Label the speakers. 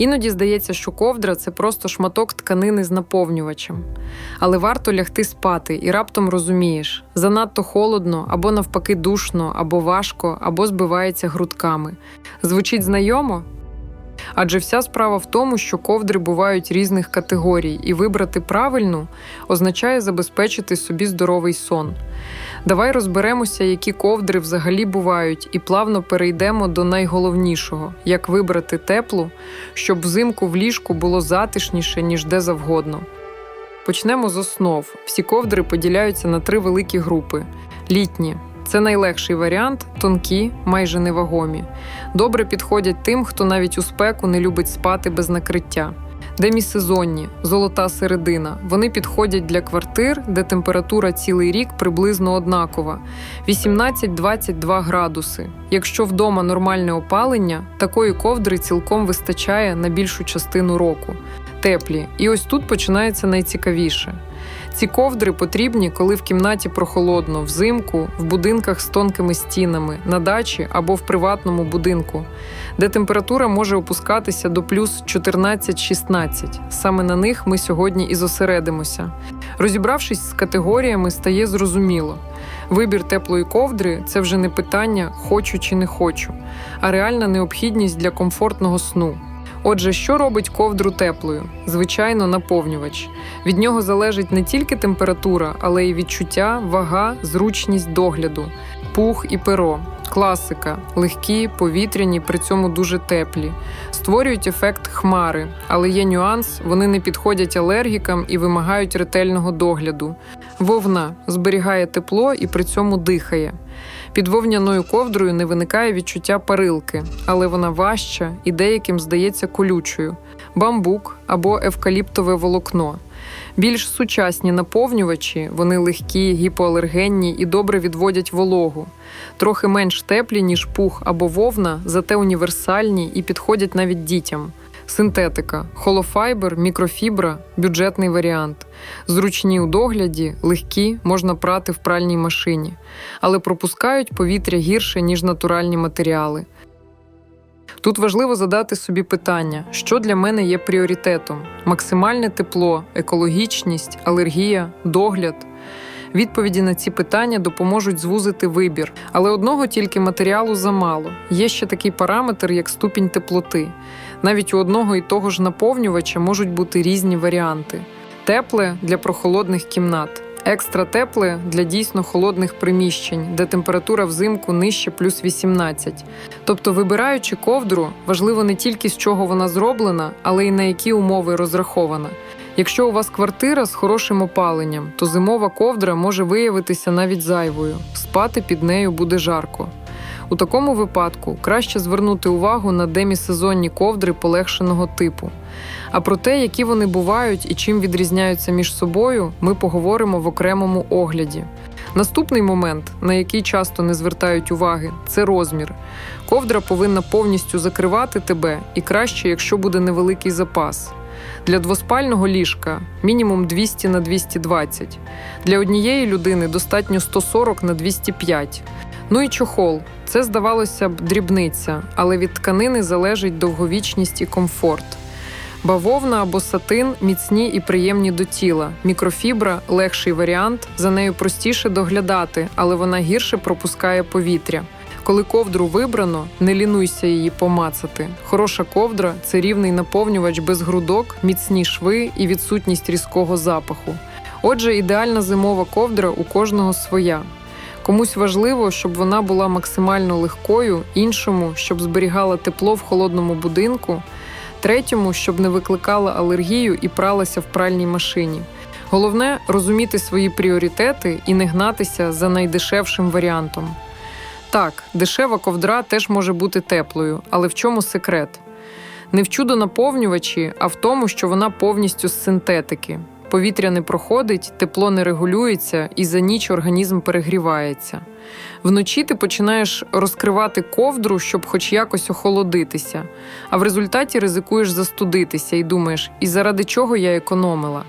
Speaker 1: Іноді здається, що ковдра це просто шматок тканини з наповнювачем. Але варто лягти спати і раптом розумієш, занадто холодно, або навпаки душно, або важко, або збивається грудками. Звучить знайомо? Адже вся справа в тому, що ковдри бувають різних категорій, і вибрати правильну означає забезпечити собі здоровий сон. Давай розберемося, які ковдри взагалі бувають, і плавно перейдемо до найголовнішого як вибрати теплу, щоб взимку в ліжку було затишніше, ніж де завгодно. Почнемо з основ. Всі ковдри поділяються на три великі групи: літні. Це найлегший варіант, тонкі, майже невагомі. Добре підходять тим, хто навіть у спеку не любить спати без накриття. Демісезонні, золота середина. Вони підходять для квартир, де температура цілий рік приблизно однакова 18-22 градуси. Якщо вдома нормальне опалення, такої ковдри цілком вистачає на більшу частину року. Теплі. І ось тут починається найцікавіше. Ці ковдри потрібні, коли в кімнаті прохолодно, взимку, в будинках з тонкими стінами, на дачі або в приватному будинку, де температура може опускатися до плюс 14-16. Саме на них ми сьогодні і зосередимося. Розібравшись з категоріями, стає зрозуміло. Вибір теплої ковдри це вже не питання хочу чи не хочу, а реальна необхідність для комфортного сну. Отже, що робить ковдру теплою? Звичайно, наповнювач. Від нього залежить не тільки температура, але й відчуття, вага, зручність догляду, пух і перо. Класика, легкі, повітряні, при цьому дуже теплі, створюють ефект хмари, але є нюанс, вони не підходять алергікам і вимагають ретельного догляду. Вовна зберігає тепло і при цьому дихає. Під вовняною ковдрою не виникає відчуття парилки, але вона важча і деяким здається колючою бамбук або евкаліптове волокно. Більш сучасні наповнювачі, вони легкі, гіпоалергенні і добре відводять вологу, трохи менш теплі, ніж пух або вовна, зате універсальні і підходять навіть дітям. Синтетика, холофайбер, мікрофібра бюджетний варіант. Зручні у догляді, легкі, можна прати в пральній машині, але пропускають повітря гірше, ніж натуральні матеріали. Тут важливо задати собі питання, що для мене є пріоритетом: максимальне тепло, екологічність, алергія, догляд. Відповіді на ці питання допоможуть звузити вибір, але одного тільки матеріалу замало. Є ще такий параметр, як ступінь теплоти. Навіть у одного і того ж наповнювача можуть бути різні варіанти: тепле для прохолодних кімнат, екстра тепле для дійсно холодних приміщень, де температура взимку нижче плюс 18. Тобто, вибираючи ковдру, важливо не тільки з чого вона зроблена, але й на які умови розрахована. Якщо у вас квартира з хорошим опаленням, то зимова ковдра може виявитися навіть зайвою, спати під нею буде жарко. У такому випадку краще звернути увагу на демісезонні ковдри полегшеного типу. А про те, які вони бувають і чим відрізняються між собою, ми поговоримо в окремому огляді. Наступний момент, на який часто не звертають уваги, це розмір. Ковдра повинна повністю закривати тебе, і краще, якщо буде невеликий запас. Для двоспального ліжка мінімум 200 на 220. Для однієї людини достатньо 140 на 205. Ну і чохол. Це здавалося б дрібниця, але від тканини залежить довговічність і комфорт. Бавовна або сатин міцні і приємні до тіла. Мікрофібра легший варіант, за нею простіше доглядати, але вона гірше пропускає повітря. Коли ковдру вибрано, не лінуйся її помацати. Хороша ковдра це рівний наповнювач без грудок, міцні шви і відсутність різкого запаху. Отже, ідеальна зимова ковдра у кожного своя. Комусь важливо, щоб вона була максимально легкою, іншому, щоб зберігала тепло в холодному будинку, третьому, щоб не викликала алергію і пралася в пральній машині. Головне розуміти свої пріоритети і не гнатися за найдешевшим варіантом. Так, дешева ковдра теж може бути теплою, але в чому секрет? Не в чудо-наповнювачі, а в тому, що вона повністю з синтетики. Повітря не проходить, тепло не регулюється і за ніч організм перегрівається. Вночі ти починаєш розкривати ковдру, щоб хоч якось охолодитися, а в результаті ризикуєш застудитися і думаєш, і заради чого я економила.